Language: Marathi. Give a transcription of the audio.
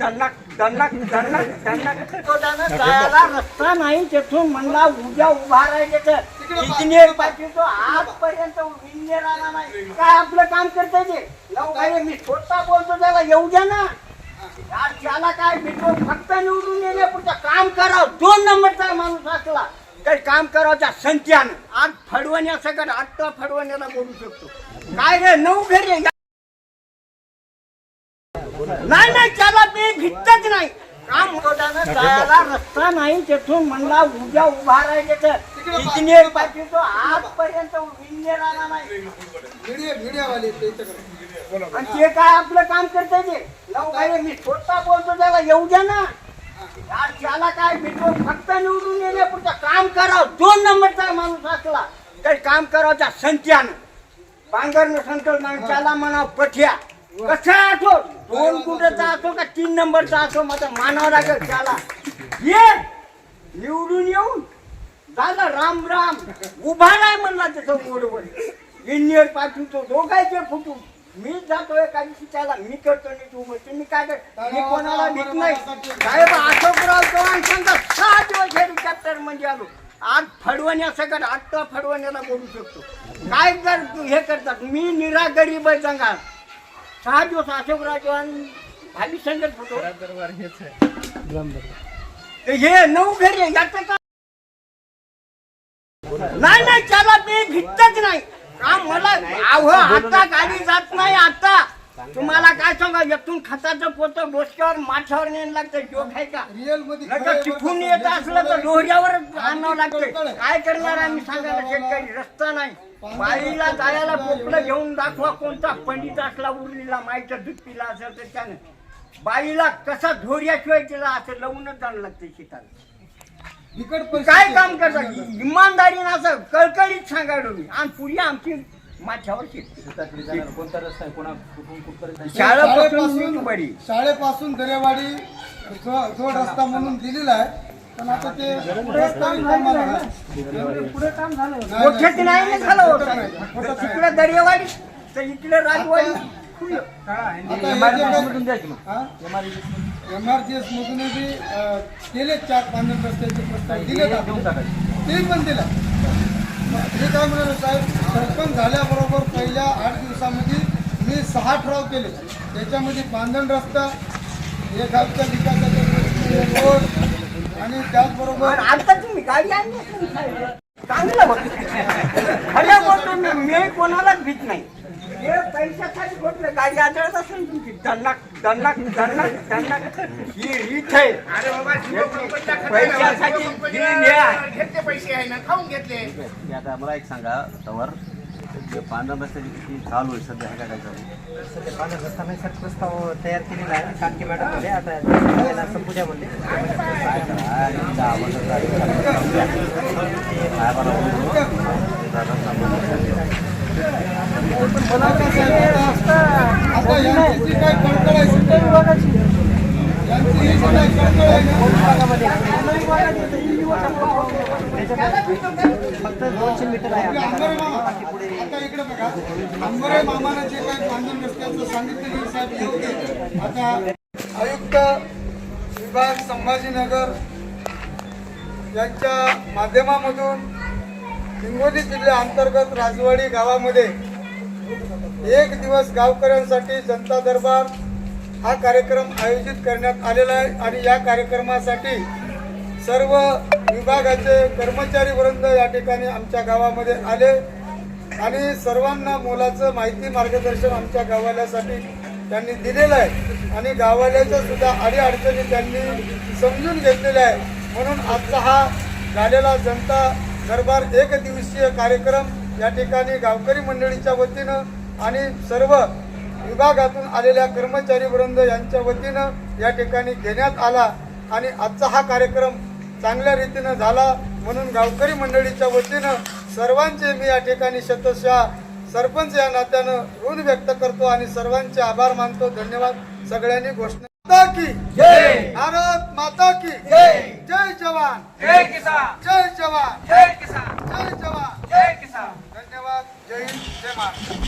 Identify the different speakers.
Speaker 1: दणक दणक दणक दणक तो जायला रस्ता नाही तेथून म्हणला उद्या उभा राहायचं इंजिनियर पाहिजे तो आजपर्यंत इंजिनियर आला नाही. काय आपलं काम करता ते? गाडी मी स्वतः बोलतो त्याला येऊ द्या ना. यार त्याला काय भेटो फक्त निवडून येण्यापुरतं काम करावं. दोन नंबरचा माणूस असला तर काम करावच्या संख्यानं आज फडवण्या सगळं आत्ता फडवण्याला बोलू शकतो. काय रे नऊ घरी. नाही नाही त्याला ते भेटतच नाही. काम होताना जायला रस्ता नाही तेथून म्हणला उद्या उभा राहायचं इंजिनियर पाहिजे तो आजपर्यंत इंजिनियर आला नाही. आणि ते काय आपलं काम करते ते? नऊ काय मी स्वतः बोलतो त्याला येऊ द्या ना. यार त्याला काय भेटो फक्त निवडून येण्यापुरतं काम करावं. दोन नंबरचा माणूस असला तर काम करावच्या संख्यानं पांघरणं संकल नाही त्याला म्हणा पठ्या. कसा असो? दोन कुठेचा असो का तीन नंबरचा असो माझा मानावं लागेल त्याला. ये! निवडून येऊन झालं राम राम. उभा नाही म्हणला त्याचं मोडवर इंजिनियर पाठवून तो दोघायचे फुटून. मी जातोय दिवशी त्याला. मी करतो नाही तू म्हणतो मी काय कर? मी कोणाला भीत नाही. साहेब अशोकराव चव्हाण सांगा सहा दिवस हेलिकॉप्टर म्हणजे आलो. आज फडवण्या सगळं आत्ता फडवण्याला बोलू शकतो. काय कर तू हे करतात? मी निरा गरीब आहे सांगा. सहा दिवस संगत होतो. तर हे नऊ याचं काय नाही नाही त्याला ते भेटतच नाही. काम मला अहो आता गाडी जात नाही आता. तुम्हाला काय सांगा यातून खताचं पोतं डोसक्यावर माथ्यावर न्यायला लागतं जोक आहे का? रिअलमध्ये तिथून येत असलं तर डोहऱ्यावर आणावं लागतं काय करणार आम्ही सांगायला शेतकरी रस्ता नाही. बाईला जायला पोपलं घेऊन दाखवा कोणता पंडित असला उरलेला माईच्या दुप्पीला असेल तर त्यानं. बाईला कसा धोऱ्याशिवाय तिला असं लावूनच जाणं लागतं शेताला. काय काम करतात इमानदारीनं असं कळकळीत सांगायलो मी आणि पुढे आमची माझ्यावर शेती
Speaker 2: कोणता रस्ता आहे? कोणा कुठून कुठपर्यंत
Speaker 1: शाळेपासून
Speaker 3: शाळेपासून दरेवाडी जो जो रस्ता म्हणून दिलेला आहे. पण आता ते रस्ता नाही.
Speaker 1: ना. झालं
Speaker 3: नाही,
Speaker 1: होतं. तिकडे दर्यावाडी तर इकडे राजवाडी
Speaker 3: आता हे जे
Speaker 2: मधून
Speaker 3: काय- हा?
Speaker 2: MRGS
Speaker 3: बी अं, केले चार पांढर रस्त्याचे प्रस्ताव दिले ते पण दिला. हे काय म्हणाले साहेब सरपंच झाल्याबरोबर पहिल्या आठ दिवसामध्ये मी सहा ठराव केले. त्याच्यामध्ये बांधण रस्ता हे गावच्या विकासाच्या रोड आणि त्याचबरोबर
Speaker 1: आता तुम्ही गाडी आणली चांगलं मी मी कोणालाच भीत नाही. हे पैशासाठी म्हटलं गाडी आदळत असेल तुमची दणक दणक दणक दणक ही रीत आहे पैशासाठी ही हे आहे.
Speaker 4: घेतले पैसे आहे ना खाऊन घेतले
Speaker 2: ते आता मला एक सांगा तवर जे पांढरा रस्त्याची किती चालू आहे सध्या काय काय चालू
Speaker 5: सध्या पांढरा रस्ता नाही सर प्रस्ताव तयार केलेला आहे काटके मॅडममध्ये आता त्याला
Speaker 2: काय करा तिचा आवाज काय
Speaker 3: ही
Speaker 5: फक्त दोनशे मीटर आहे
Speaker 3: आपले आता इकडे बघा आंबरे मामाने जे काही बांधून रस्त्याचं सांगितलेलं साहेब आता आयुक्त विभाग संभाजीनगर यांच्या माध्यमामधून हिंगोली जिल्ह्याअंतर्गत राजवाडी गावामध्ये एक दिवस गावकऱ्यांसाठी जनता दरबार हा कार्यक्रम आयोजित करण्यात आलेला आहे आणि या कार्यक्रमासाठी सर्व विभागाचे कर्मचारी वृंद या ठिकाणी आमच्या गावामध्ये आले आणि सर्वांना मोलाचं माहिती मार्गदर्शन आमच्या गावाल्यासाठी त्यांनी दिलेलं आहे. आणि गावाल्याच्या सुद्धा अडीअडचणी त्यांनी समजून घेतलेल्या आहे म्हणून आजचा हा झालेला जनता दरबार एक दिवसीय कार्यक्रम या ठिकाणी गावकरी मंडळीच्या वतीनं आणि सर्व विभागातून आलेल्या कर्मचारी वृंद यांच्या वतीनं या ठिकाणी घेण्यात आला आणि आजचा हा कार्यक्रम चांगल्या रीतीनं झाला म्हणून गावकरी मंडळीच्या वतीनं सर्वांचे मी या ठिकाणी शतशः सरपंच या नात्यानं ऋण व्यक्त करतो आणि सर्वांचे आभार मानतो. धन्यवाद. सगळ्यांनी घोषणा माता की
Speaker 1: जय!
Speaker 3: भारत माता की जवान।
Speaker 4: जय किसान।
Speaker 3: जय जवान।
Speaker 4: जय किसान।
Speaker 3: जय जवान।
Speaker 4: जय किसान।
Speaker 3: धन्यवाद। जय हिंद। जय महाराष्ट्र।